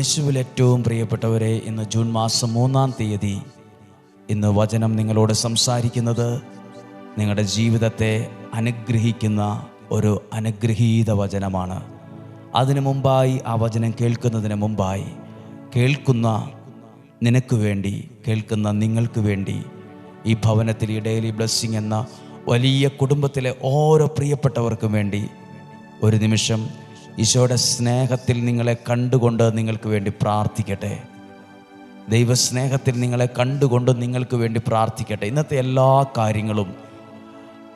യേശുവിൽ ഏറ്റവും പ്രിയപ്പെട്ടവരെ ഇന്ന് ജൂൺ മാസം മൂന്നാം തീയതി ഇന്ന് വചനം നിങ്ങളോട് സംസാരിക്കുന്നത് നിങ്ങളുടെ ജീവിതത്തെ അനുഗ്രഹിക്കുന്ന ഒരു അനുഗ്രഹീത വചനമാണ്. അതിനു മുമ്പായി ആ വചനം കേൾക്കുന്നതിന് മുമ്പായി കേൾക്കുന്ന നിനക്ക് വേണ്ടി കേൾക്കുന്ന നിങ്ങൾക്ക് വേണ്ടി ഈ ഭവനത്തിൽ ഈ ഡെയിലി ബ്ലെസ്സിങ് എന്ന വലിയ കുടുംബത്തിലെ ഓരോ പ്രിയപ്പെട്ടവർക്കും വേണ്ടി ഒരു നിമിഷം ഈശോയുടെ സ്നേഹത്തിൽ നിങ്ങളെ കണ്ടുകൊണ്ട് നിങ്ങൾക്ക് വേണ്ടി പ്രാർത്ഥിക്കട്ടെ. ദൈവസ്നേഹത്തിൽ നിങ്ങളെ കണ്ടുകൊണ്ട് നിങ്ങൾക്ക് വേണ്ടി പ്രാർത്ഥിക്കട്ടെ. ഇന്നത്തെ എല്ലാ കാര്യങ്ങളും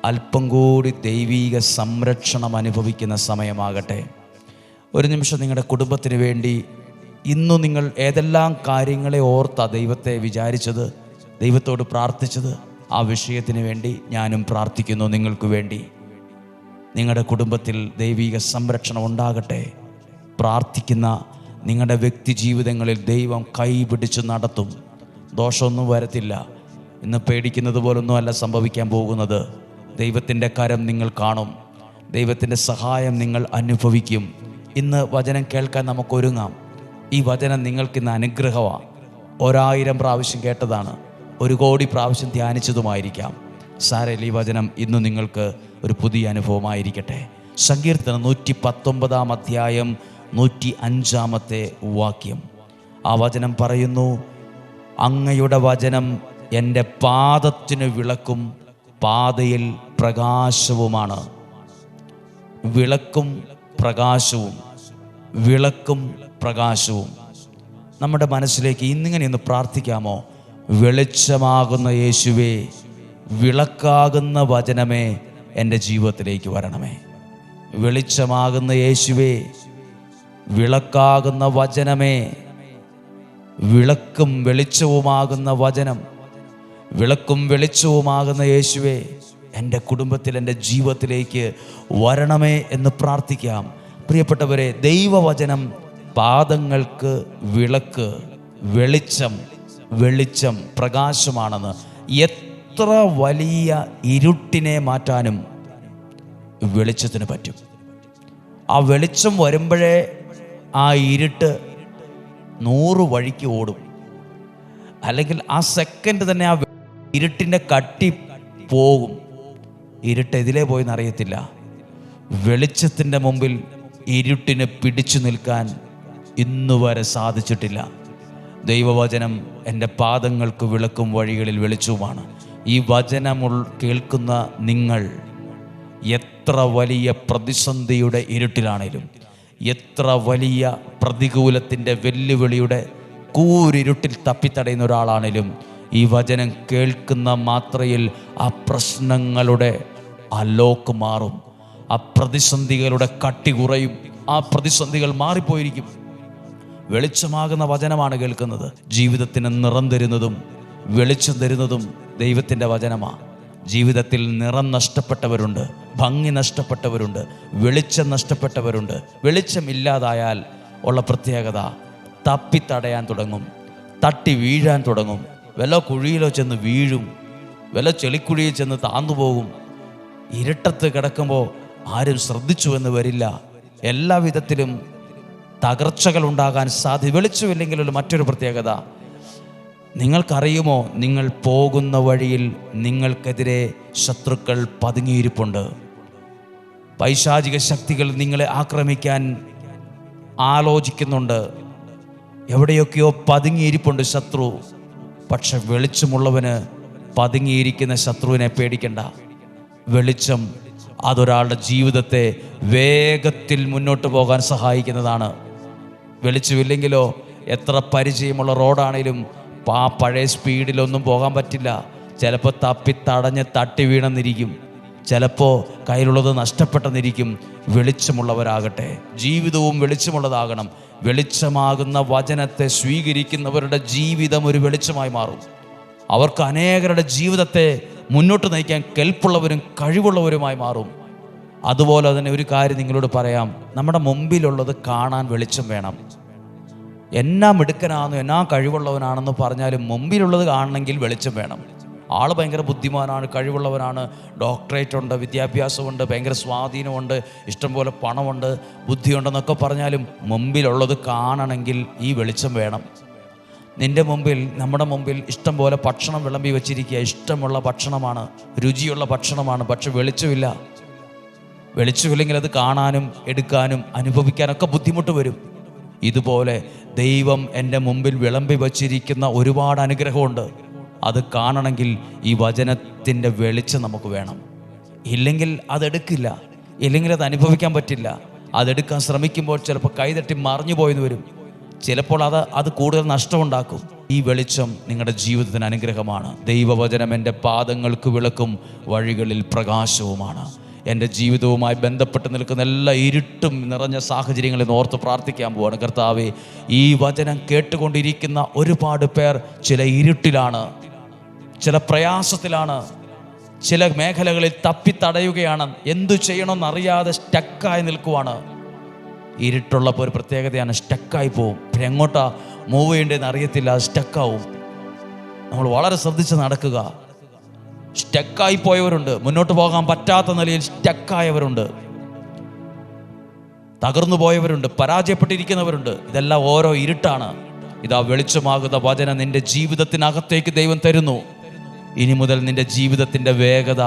അല്പം കൂടി ദൈവീക സംരക്ഷണം അനുഭവിക്കുന്ന സമയമാകട്ടെ. ഒരു നിമിഷം നിങ്ങളുടെ കുടുംബത്തിന് വേണ്ടി ഇന്നു നിങ്ങൾ ഏതെല്ലാം കാര്യങ്ങളെ ഓർത്ത ദൈവത്തെ വിചാരിച്ചത് ദൈവത്തോട് പ്രാർത്ഥിച്ചത് ആ വിഷയത്തിന് വേണ്ടി ഞാനും പ്രാർത്ഥിക്കുന്നു നിങ്ങൾക്ക് വേണ്ടി. നിങ്ങളുടെ കുടുംബത്തിൽ ദൈവിക സംരക്ഷണം ഉണ്ടാകട്ടെ. പ്രാർത്ഥിക്കുന്ന നിങ്ങളുടെ വ്യക്തി ജീവിതങ്ങളിൽ ദൈവം കൈ പിടിച്ച് നടത്തും. ദോഷമൊന്നും വരത്തില്ല. ഇന്ന് പേടിക്കുന്നത് പോലൊന്നും അല്ല സംഭവിക്കാൻ പോകുന്നത്. ദൈവത്തിന്റെ കരം നിങ്ങൾ കാണും. ദൈവത്തിന്റെ സഹായം നിങ്ങൾ അനുഭവിക്കും. ഇന്ന് വചനം കേൾക്കാൻ നമുക്ക് ഒരുങ്ങാം ഈ വചനം നിങ്ങൾക്കിന്ന് അനുഗ്രഹമാണ് ഒരായിരം പ്രാവശ്യം കേട്ടതാണ്. ഒരു കോടി പ്രാവശ്യം ധ്യാനിച്ചതുമായിരിക്കാം. സാരൽ ഈ വചനം ഇന്ന് നിങ്ങൾക്ക് ഒരു പുതിയ അനുഭവമായിരിക്കട്ടെ. സങ്കീർത്തനം നൂറ്റി പത്തൊമ്പതാം അധ്യായം നൂറ്റി അഞ്ചാമത്തെ വാക്യം. ആ വചനം പറയുന്നു അങ്ങയുടെ വചനം എന്റെ പാദത്തിന് വിളക്കും പാതയിൽ പ്രകാശവുമാണ്. വിളക്കും പ്രകാശവും വിളക്കും പ്രകാശവും. നമ്മുടെ മനസ്സിലേക്ക് ഇന്നിങ്ങനെ ഒന്ന് പ്രാർത്ഥിക്കാമോ? വെളിച്ചമാകുന്ന യേശുവേ വിളക്കാകുന്ന വചനമേ എന്റെ ജീവിതത്തിലേക്ക് വരണമേ. വെളിച്ചമാകുന്ന യേശുവേ വിളക്കാകുന്ന വചനമേ. വിളക്കും വെളിച്ചവുമാകുന്ന വചനം വിളക്കും വെളിച്ചവുമാകുന്ന യേശുവേ എന്റെ കുടുംബത്തിൽ എന്റെ ജീവിതത്തിലേക്ക് വരണമേ എന്ന് പ്രാർത്ഥിക്കാം. പ്രിയപ്പെട്ടവരെ ദൈവവചനം പാദങ്ങൾക്ക് വിളക്ക് വെളിച്ചം വെളിച്ചം പ്രകാശമാണെന്ന് എത്ര വലിയ ഇരുട്ടിനെ മാറ്റാനും വെളിച്ചത്തിന് പറ്റും. ആ വെളിച്ചം വരുമ്പോഴേ ആ ഇരുട്ട് നൂറ് വഴിക്ക് ഓടും. അല്ലെങ്കിൽ ആ സെക്കൻഡ് തന്നെ ആ ഇരുട്ടിന്റെ കട്ടി പോകും. ഇരുട്ട് എതിലേ പോയെന്ന് അറിയത്തില്ല വെളിച്ചത്തിന്റെ മുമ്പിൽ ഇരുട്ടിന് പിടിച്ചു നിൽക്കാൻ ഇന്നുവരെ സാധിച്ചിട്ടില്ല. ദൈവവചനം എന്റെ പാദങ്ങൾക്ക് വിളക്കും വഴികളിൽ വെളിച്ചവുമാണ്. ഈ വചനമുൾ കേൾക്കുന്ന നിങ്ങൾ എത്ര വലിയ പ്രതിസന്ധിയുടെ ഇരുട്ടിലാണേലും എത്ര വലിയ പ്രതികൂലത്തിന്റെ വെല്ലുവിളിയുടെ കൂരിരുട്ടിൽ തപ്പിത്തടയുന്ന ഒരാളാണേലും ഈ വചനം കേൾക്കുന്ന മാത്രയിൽ ആ പ്രശ്നങ്ങളുടെ ആ ലോക്ക് മാറും ആ പ്രതിസന്ധികളുടെ കട്ടി കുറയും ആ പ്രതിസന്ധികൾ മാറിപ്പോയിരിക്കും. വെളിച്ചമാകുന്ന വചനമാണ് കേൾക്കുന്നത്. ജീവിതത്തിന് നിറം തരുന്നതും വെളിച്ചം തരുന്നതും ദൈവത്തിന്റെ വചനമാണ്. ജീവിതത്തിൽ നിറം നഷ്ടപ്പെട്ടവരുണ്ട് ഭംഗി നഷ്ടപ്പെട്ടവരുണ്ട് വെളിച്ചം നഷ്ടപ്പെട്ടവരുണ്ട്. വെളിച്ചമില്ലാതായാൽ ഉള്ള പ്രത്യേകത തപ്പി തടയാൻ തുടങ്ങും തട്ടി വീഴാൻ തുടങ്ങും. വല്ല കുഴിയിലോ ചെന്ന് വീഴും വല്ല ചെളിക്കുഴിയിൽ ചെന്ന് താന്നുപോകും ഇരട്ടത്ത് കിടക്കുമ്പോൾ ആരും ശ്രദ്ധിച്ചു എന്ന് വരില്ല. എല്ലാ വിധത്തിലും തകർച്ചകൾ ഉണ്ടാകാൻ സാധ്യത വെളിച്ചമില്ലെങ്കിലുള്ള മറ്റൊരു പ്രത്യേകത നിങ്ങൾക്കറിയുമോ? നിങ്ങൾ പോകുന്ന വഴിയിൽ നിങ്ങൾക്കെതിരെ ശത്രുക്കൾ പതുങ്ങിയിരിപ്പുണ്ട്. പൈശാചിക ശക്തികൾ നിങ്ങളെ ആക്രമിക്കാൻ ആലോചിക്കുന്നുണ്ട്. എവിടെയൊക്കെയോ പതുങ്ങിയിരിപ്പുണ്ട് ശത്രു. പക്ഷെ വെളിച്ചമുള്ളവന് പതുങ്ങിയിരിക്കുന്ന ശത്രുവിനെ പേടിക്കണ്ട. വെളിച്ചം അതൊരാളുടെ ജീവിതത്തെ വേഗത്തിൽ മുന്നോട്ട് പോകാൻ സഹായിക്കുന്നതാണ്. വെളിച്ചമില്ലെങ്കിലോ എത്ര പരിചയമുള്ള റോഡാണേലും ആ പഴയ സ്പീഡിലൊന്നും പോകാൻ പറ്റില്ല. ചിലപ്പോൾ തപ്പി തടഞ്ഞ് തട്ടി വീണെന്നിരിക്കും. ചിലപ്പോൾ കയ്യിലുള്ളത് നഷ്ടപ്പെട്ടെന്നിരിക്കും. വെളിച്ചമുള്ളവരാകട്ടെ. ജീവിതവും വെളിച്ചമുള്ളതാകണം. വെളിച്ചമാകുന്ന വചനത്തെ സ്വീകരിക്കുന്നവരുടെ ജീവിതം ഒരു വെളിച്ചമായി മാറും. അവർക്ക് അനേകരുടെ ജീവിതത്തെ മുന്നോട്ട് നയിക്കാൻ കെൽപ്പുള്ളവരും കഴിവുള്ളവരുമായി മാറും. അതുപോലെ തന്നെ ഒരു കാര്യം നിങ്ങളോട് പറയാം. നമ്മുടെ മുമ്പിലുള്ളത് കാണാൻ വെളിച്ചം വേണം. എന്നാ മിടുക്കനാണെന്നോ എന്നാ കഴിവുള്ളവനാണെന്ന് പറഞ്ഞാലും മുമ്പിലുള്ളത് കാണണമെങ്കിൽ വെളിച്ചം വേണം. ആൾ ഭയങ്കര ബുദ്ധിമാനാണ് കഴിവുള്ളവനാണ്. ഡോക്ടറേറ്റ് ഉണ്ട് വിദ്യാഭ്യാസമുണ്ട് ഭയങ്കര സ്വാധീനമുണ്ട് ഇഷ്ടംപോലെ പണമുണ്ട് ബുദ്ധിയുണ്ടെന്നൊക്കെ പറഞ്ഞാലും മുമ്പിലുള്ളത് കാണണമെങ്കിൽ ഈ വെളിച്ചം വേണം. നിന്റെ മുമ്പിൽ നമ്മുടെ മുമ്പിൽ ഇഷ്ടം പോലെ ഭക്ഷണം വിളമ്പി വെച്ചിരിക്കുക. ഇഷ്ടമുള്ള ഭക്ഷണമാണ് രുചിയുള്ള ഭക്ഷണമാണ് പക്ഷെ വെളിച്ചമില്ല. വെളിച്ചമില്ലെങ്കിൽ അത് കാണാനും എടുക്കാനും അനുഭവിക്കാനൊക്കെ ബുദ്ധിമുട്ട് വരും. ഇതുപോലെ ദൈവം എന്റെ മുമ്പിൽ വിളമ്പി വച്ചിരിക്കുന്ന ഒരുപാട് അനുഗ്രഹമുണ്ട്. അത് കാണണമെങ്കിൽ ഈ വചനത്തിന്റെ വെളിച്ചം നമുക്ക് വേണം. ഇല്ലെങ്കിൽ അതെടുക്കില്ല. ഇല്ലെങ്കിൽ അത് അനുഭവിക്കാൻ പറ്റില്ല. അതെടുക്കാൻ ശ്രമിക്കുമ്പോൾ ചിലപ്പോൾ കൈതട്ടി മറിഞ്ഞു പോയെന്ന് വരും. ചിലപ്പോൾ അത് അത് കൂടുതൽ നഷ്ടമുണ്ടാക്കും. ഈ വെളിച്ചം നിങ്ങളുടെ ജീവിതത്തിന് അനുഗ്രഹമാണ്. ദൈവവചനം എന്റെ പാദങ്ങൾക്ക് വിളക്കും വഴികളിൽ പ്രകാശവുമാണ്. എന്റെ ജീവിതവുമായി ബന്ധപ്പെട്ട് നിൽക്കുന്ന എല്ലാ ഇരുട്ടും നിറഞ്ഞ സാഹചര്യങ്ങളിൽ നിന്ന് ഓർത്ത് പ്രാർത്ഥിക്കാൻ പോവാണ്. കർത്താവെ ഈ വചനം കേട്ടുകൊണ്ടിരിക്കുന്ന ഒരുപാട് പേർ ചില ഇരുട്ടിലാണ് ചില പ്രയാസത്തിലാണ് ചില മേഖലകളിൽ തപ്പിത്തടയുകയാണ്. എന്തു ചെയ്യണമെന്നറിയാതെ സ്റ്റക്കായി നിൽക്കുവാണ്. ഇരുട്ടുള്ളപ്പോൾ ഒരു പ്രത്യേകതയാണ് സ്റ്റക്കായി പോവും. പിന്നെ എങ്ങോട്ടാ മൂവ് ചെയ്യേണ്ടതെന്ന് അറിയത്തില്ല സ്റ്റക്കാവും. നമ്മൾ വളരെ ശ്രദ്ധിച്ച് നടക്കുക. സ്റ്റക്കായി പോയവരുണ്ട് മുന്നോട്ട് പോകാൻ പറ്റാത്ത നിലയിൽ സ്റ്റക്കായവരുണ്ട്. തകർന്നു പോയവരുണ്ട് പരാജയപ്പെട്ടിരിക്കുന്നവരുണ്ട്. ഇതെല്ലാം ഓരോ ഇരുട്ടാണ്. ഇതാ വെളിച്ചമാകുന്ന വചന നിന്റെ ജീവിതത്തിനകത്തേക്ക് ദൈവം തരുന്നു. ഇനി മുതൽ നിന്റെ ജീവിതത്തിന്റെ വേഗത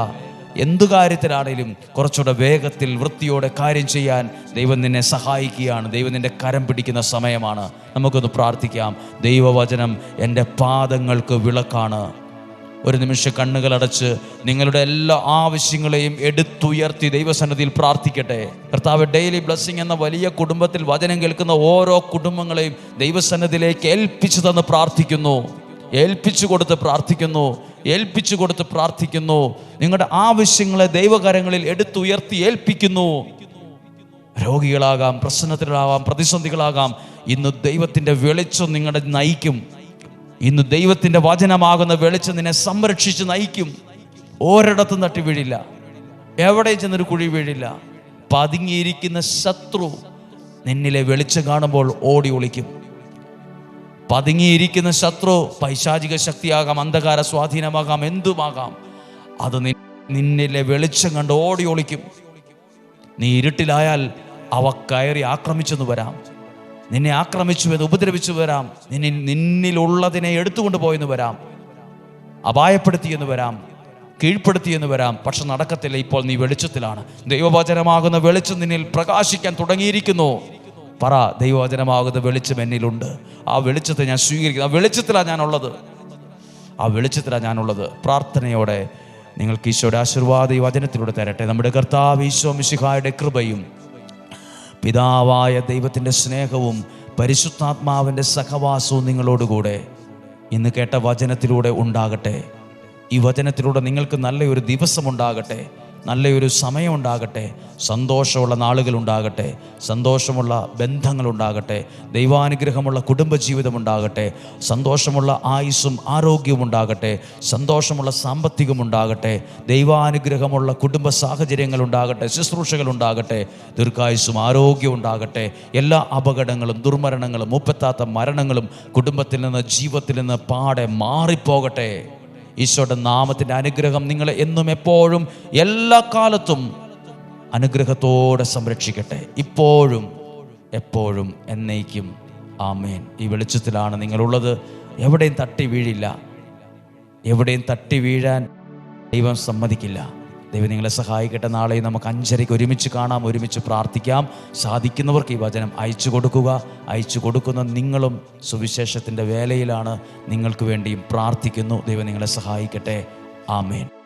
എന്തു കാര്യത്തിലാണേലും കുറച്ചുകൂടെ വേഗത്തിൽ വൃത്തിയോടെ കാര്യം ചെയ്യാൻ ദൈവം നിന്നെ സഹായിക്കുകയാണ്. ദൈവം നിന്റെ കരം പിടിക്കുന്ന സമയമാണ്. നമുക്കൊന്ന് പ്രാർത്ഥിക്കാം. ദൈവവചനം എന്റെ പാദങ്ങൾക്ക് വിളക്കാണ്. ഒരു നിമിഷം കണ്ണുകൾ അടച്ച് നിങ്ങളുടെ എല്ലാ ആവശ്യങ്ങളെയും എടുത്തുയർത്തി ദൈവസന്നിധിയിൽ പ്രാർത്ഥിക്കട്ടെ. കർത്താവ് ഡെയിലി ബ്ലസ്സിംഗ് എന്ന വലിയ കുടുംബത്തിൽ വചനം കേൾക്കുന്ന ഓരോ കുടുംബങ്ങളെയും ദൈവസന്നിധിയിലേക്ക് ഏൽപ്പിച്ചു തന്ന് പ്രാർത്ഥിക്കുന്നു. ഏൽപ്പിച്ചു കൊടുത്ത് പ്രാർത്ഥിക്കുന്നു. ഏൽപ്പിച്ചു കൊടുത്ത് പ്രാർത്ഥിക്കുന്നു. നിങ്ങളുടെ ആവശ്യങ്ങളെ ദൈവകരങ്ങളിൽ എടുത്തുയർത്തി ഏൽപ്പിക്കുന്നു. രോഗികളാകാം പ്രശ്നത്തിലാകാം പ്രതിസന്ധികളാകാം. ഇന്ന് ദൈവത്തിന്റെ വെളിച്ചം നിങ്ങളുടെ നയിക്കും. ഇന്ന് ദൈവത്തിന്റെ വചനമാകുന്ന വെളിച്ചം നിന്നെ സംരക്ഷിച്ച് നയിക്കും. ഒരിടത്തും തട്ടി വീഴില്ല. എവിടെ ചെന്നൊരു കുഴി വീഴില്ല. പതുങ്ങിയിരിക്കുന്ന ശത്രു നിന്നിലെ വെളിച്ചം കാണുമ്പോൾ ഓടി ഒളിക്കും. പതുങ്ങിയിരിക്കുന്ന ശത്രു പൈശാചിക ശക്തിയാകാം അന്ധകാര സ്വാധീനമാകാം എന്തുമാകാം? അത് നിന്നിലെ വെളിച്ചം കണ്ട് ഓടി ഒളിക്കും. നീ ഇരുട്ടിലായാൽ അവ കയറി ആക്രമിച്ചെന്ന് വരാം. നിന്നെ ആക്രമിച്ചു എന്ന് ഉപദ്രവിച്ചു വരാം. നിന്നിൽ നിന്നിലുള്ളതിനെ എടുത്തുകൊണ്ട് പോയെന്ന് വരാം. അപായപ്പെടുത്തിയെന്ന് വരാം. കീഴ്പ്പെടുത്തിയെന്ന് വരാം. പക്ഷെ നടക്കത്തില്ല. ഇപ്പോൾ നീ വെളിച്ചത്തിലാണ്. ദൈവവചനമാകുന്ന വെളിച്ചം നിന്നിൽ പ്രകാശിക്കാൻ തുടങ്ങിയിരിക്കുന്നു. പറ ദൈവവചനമാകുന്ന വെളിച്ചം എന്നിലുണ്ട്. ആ വെളിച്ചത്തെ ഞാൻ സ്വീകരിക്കുന്നു. ആ വെളിച്ചത്തിലാണ് ഞാനുള്ളത്. ആ വെളിച്ചത്തിലാണ് ഞാനുള്ളത്. പ്രാർത്ഥനയോടെ നിങ്ങൾക്ക് ഈശോയുടെ ആശീർവാദ ഈ വചനത്തിലൂടെ തരട്ടെ. നമ്മുടെ കർത്താവ് ഈശോ മിശിഹായുടെ കൃപയും പിതാവായ ദൈവത്തിന്റെ സ്നേഹവും പരിശുദ്ധാത്മാവിന്റെ സഹവാസവും നിങ്ങളോടുകൂടെ. ഇന്ന് കേട്ട വചനത്തിലൂടെ ഉണ്ടാകട്ടെ. ഈ വചനത്തിലൂടെ നിങ്ങൾക്ക് നല്ലൊരു ദിവസം ഉണ്ടാകട്ടെ നല്ലൊരു സമയമുണ്ടാകട്ടെ സന്തോഷമുള്ള നാളുകൾ ഉണ്ടാകട്ടെ സന്തോഷമുള്ള ബന്ധങ്ങൾ ഉണ്ടാകട്ടെ ദൈവാനുഗ്രഹമുള്ള കുടുംബജീവിതം ഉണ്ടാകട്ടെ സന്തോഷമുള്ള ആയുസ്സും ആരോഗ്യവും ഉണ്ടാകട്ടെ സന്തോഷമുള്ള സാമ്പത്തികം ഉണ്ടാകട്ടെ ദൈവാനുഗ്രഹമുള്ള കുടുംബ ശുശ്രൂഷകൾ ഉണ്ടാകട്ടെ ദീർഘായുസ്സും ആരോഗ്യവും ഉണ്ടാകട്ടെ എല്ലാ അപകടങ്ങളും ദുർമരണങ്ങളും മുപ്പത്താത്ത മരണങ്ങളും കുടുംബത്തിൽ നിന്ന് ജീവിതത്തിൽ നിന്ന് പാടെ മാറിപ്പോകട്ടെ. ഈശോയുടെ നാമത്തിന്റെ അനുഗ്രഹം നിങ്ങളെ എന്നും എപ്പോഴും എല്ലാ കാലത്തും അനുഗ്രഹത്തോടെ സംരക്ഷിക്കട്ടെ. ഇപ്പോഴും എപ്പോഴും എന്നേക്കും. ആമേൻ. ഈ വെളിച്ചത്തിലാണ് നിങ്ങളുള്ളത്. എവിടെയും തട്ടി വീഴില്ല. എവിടെയും തട്ടി വീഴാൻ ദൈവം സമ്മതിക്കില്ല. ദൈവം നിങ്ങളെ സഹായിക്കട്ടെ. നാളെയും നമുക്ക് അഞ്ചരയ്ക്ക് ഒരുമിച്ച് കാണാം ഒരുമിച്ച് പ്രാർത്ഥിക്കാം. സാധിക്കുന്നവർക്ക് ഈ വചനം അയച്ചു കൊടുക്കുക. അയച്ചു കൊടുക്കുന്ന നിങ്ങളും സുവിശേഷത്തിന്റെ വേലയിലാണ്. നിങ്ങൾക്ക് വേണ്ടിയും പ്രാർത്ഥിക്കുന്നു. ദൈവം നിങ്ങളെ സഹായിക്കട്ടെ. ആമേൻ.